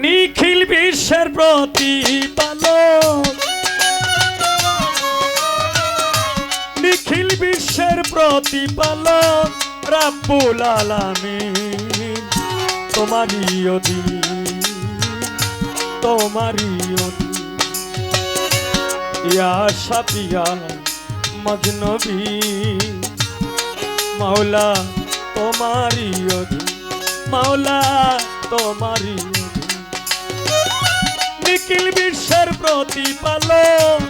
নিখিল বিশ্বের প্রতিপালক নিখিল বিশ্বের প্রতিপালক রাব্বুল আলামিন, তোমারই অধীন তোমারই অধীন। ইয়া সাফিয়া মজনবী, মাওলা তোমারই অধীন, মাওলা তোমারই অধীন। নিখিল বিশ্বের প্রতিপালক।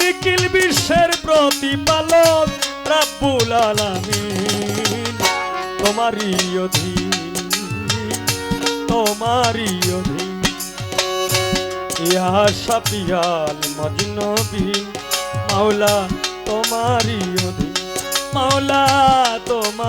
নিখিল বিশ্বের প্রতিপালক রাব্বুল আলামিন। তোমারই অধীন তোমারই অধীন। ইয়া সাপিয়াল মজনবী, মাওলা তোমারই অধীন, মাওলা তোমারই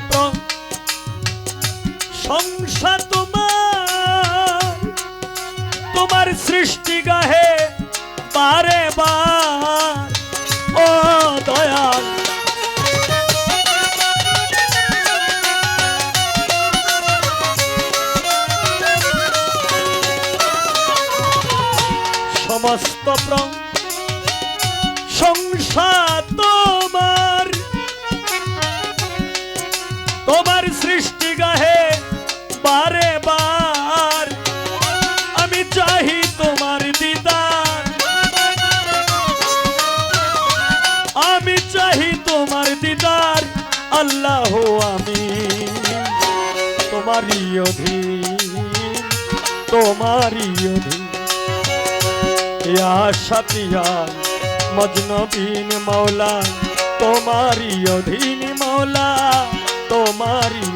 প্র- সংসার তোমার তোমার সৃষ্টি গাহে বারে ও দয়াল। সমস্ত প্র- তোমার দিদার, আল্লাহ আমি। তোমারই অধীন তোমারই অধীন। ইয়া সাতিয়া মজনবিন মৌলা তোমারই অধীন মৌলা তোমারই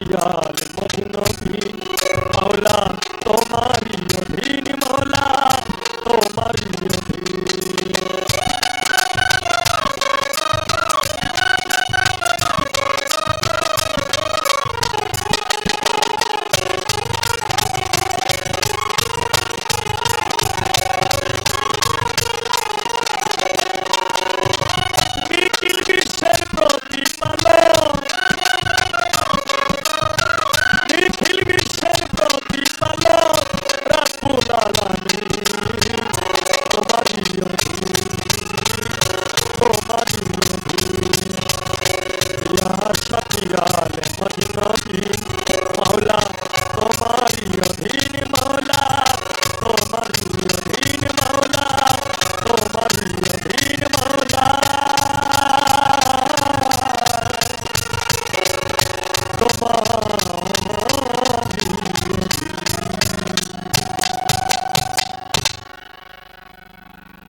Hallelujah,